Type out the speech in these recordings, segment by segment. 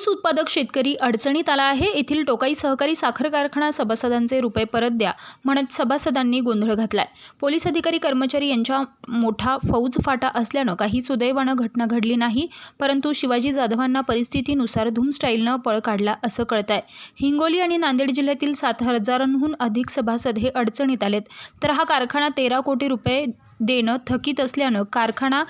ऊस उत्पादक शेतकरी अडचणीत आला आहे. येथील टोकाई सहकारी साखर कारखाना सभासदांचे रुपये परत द्या म्हणत सभासदांनी गोंधळ घातलाय. पोलीस अधिकारी कर्मचारी यांच्या मोठा फौज फाटा असल्यानं काही सुदैवानं घटना घडली नाही परंतु शिवाजी जाधवांना परिस्थितीनुसार धूम स्टाईलनं पळ काढला असं कळतंय. हिंगोली आणि नांदेड जिल्ह्यातील सात हजारांहून अधिक सभासद हे अडचणीत आलेत. तर हा कारखाना तेरा कोटी रुपये देणं थकीत असल्यानं कारखाना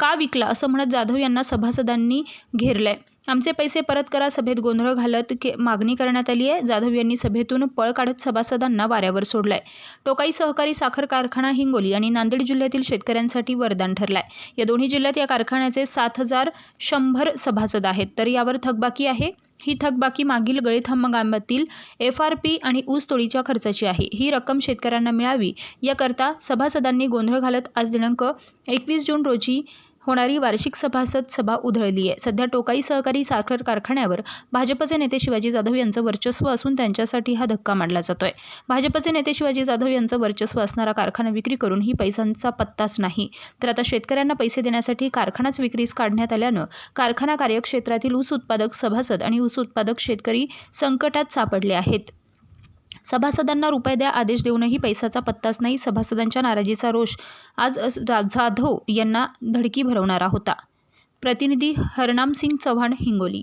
का विकला? असं म्हणत जाधव यांना सभासदांनी घेरलंय. आमचे पैसे परत करा सभेत गोंधळ घालत के मागणी करण्यात आली आहे. जाधव यांनी सभेतून पळ काढत सभासदांना वाऱ्यावर सोडलंय. टोकाई सहकारी साखर कारखाना हिंगोली आणि नांदेड जिल्ह्यातील शेतकऱ्यांसाठी वरदान ठरलाय. या दोन्ही जिल्ह्यात या कारखान्याचे सात हजार शंभर सभासद आहेत. तर यावर थकबाकी आहे. ही थकबाकी मागील गळीत हंगामातील एफ आर पी आणि ऊस तोडीच्या खर्चाची आहे. ही रक्कम शेतकऱ्यांना मिळावी याकरता सभासदांनी गोंधळ घालत आज दिनांक एकवीस जून रोजी होणारी वार्षिक सभासद सभा उधळली आहे. सध्या टोकाई सहकारी साखर कारखान्यावर भाजपचे नेते शिवाजी जाधव यांचं वर्चस्व असून त्यांच्यासाठी हा धक्का मानला जातोय. भाजपचे नेते शिवाजी जाधव यांचं वर्चस्व असणारा कारखाना विक्री करून ही पैशांचा पत्ताच नाही. तर आता शेतकऱ्यांना पैसे देण्यासाठी कारखानाच विक्रीस काढण्यात आल्यानं कारखाना कार्यक्षेत्रातील ऊस उत्पादक सभासद आणि ऊस उत्पादक शेतकरी संकटात सापडले आहेत. सभासदांना रुपये द्या आदेश देऊनही पैशाचा पत्ताच नाही सभासदांच्या नाराजीचा रोष. आज जाधव यांना धडकी भरवणारा होता. प्रतिनिधी हरनाम सिंग चव्हाण हिंगोली.